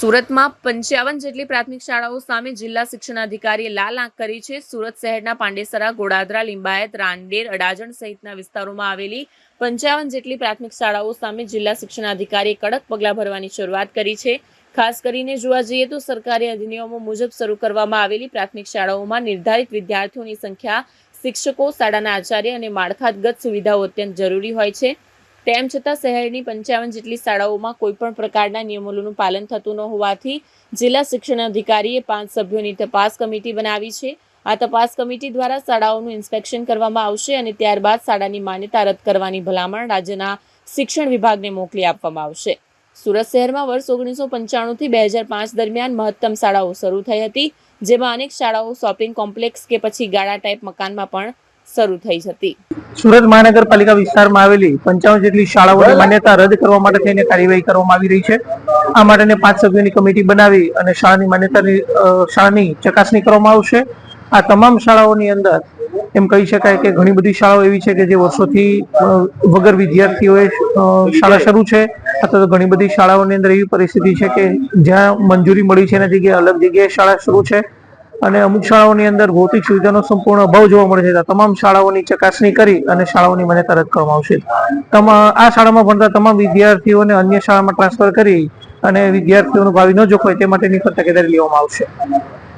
સુરતમાં પંચાવન જેટલી પ્રાથમિક શાળાઓ સામે જિલ્લા શિક્ષણાધિકારીએ લાલ આંખ કરી છે. સુરત શહેરના પાંડેસરા, ગોડાદરા, લિંબાયત, રાંદેર, અડાજણ સહિતના વિસ્તારોમાં આવેલી પંચાવન જેટલી પ્રાથમિક શાળાઓ સામે જિલ્લા શિક્ષણાધિકારીએ કડક પગલાં ભરવાની શરૂઆત કરી છે. ખાસ કરીને જોવા જઈએ તો સરકારી અધિનિયમો મુજબ શરૂ કરવામાં આવેલી પ્રાથમિક શાળાઓમાં નિર્ધારિત વિદ્યાર્થીઓની સંખ્યા શિક્ષકો, શાળાના આચાર્ય અને માળખાગત સુવિધાઓ અત્યંત જરૂરી હોય છે. તેમ છતાં શહેરની પંચાવન જેટલી શાળાઓમાં કોઈપણ પ્રકારના નિયમોનું પાલન થતું ન હોવાથી જિલ્લા શિક્ષણ અધિકારીએ પાંચ સભ્યોની તપાસ કમિટી બનાવી છે. આ તપાસ કમિટી દ્વારા શાળાઓનું ઇન્સ્પેક્શન કરવામાં આવશે અને ત્યારબાદ શાળાની માન્યતા રદ કરવાની ભલામણ રાજ્યના શિક્ષણ વિભાગને મોકલી આપવામાં આવશે. સુરત શહેરમાં વર્ષ ઓગણીસો પંચાણુંથી બે હજાર પાંચ દરમિયાન મહત્તમ શાળાઓ શરૂ થઈ હતી, જેમાં અનેક શાળાઓ શોપિંગ કોમ્પ્લેક્સ કે પછી ગાળા ટાઈપ મકાનમાં પણ શરૂ થઈ હતી. સુરત મહાનગરપાલિકા વિસ્તારમાં આવેલી પંચાવન જેટલી શાળાઓની માન્યતા રદ કરવા માટે થઈને કાર્યવાહી કરવામાં આવી રહી છે. આ માટેને પાંચ સભ્યોની કમિટી બનાવી અને શાળાની માન્યતાની શાળાની ચકાસણી કરવામાં આવશે. આ તમામ શાળાઓની અંદર એમ કહી શકાય કે ઘણી બધી શાળાઓ એવી છે કે જે વર્ષોથી વગર વિદ્યાર્થીઓએ શાળા શરૂ છે. અથવા તો ઘણી બધી શાળાઓની અંદર એવી પરિસ્થિતિ છે કે જ્યાં મંજૂરી મળી છે એના જગ્યાએ અલગ જગ્યાએ શાળા શરૂ છે. અને અમુક શાળાઓની અંદર ભૌતિક સુવિધાનો સંપૂર્ણ અભાવ જોવા મળે છે. તમામ શાળાઓની ચકાસણી કરી અને શાળાઓની માન્યતા રદ કરવામાં આવશે. આ શાળામાં ભણતા તમામ વિદ્યાર્થીઓને અન્ય શાળામાં ટ્રાન્સફર કરી અને વિદ્યાર્થીઓનું ભાવિ ન જોખવાય તે માટેની તકેદારી લેવામાં આવશે.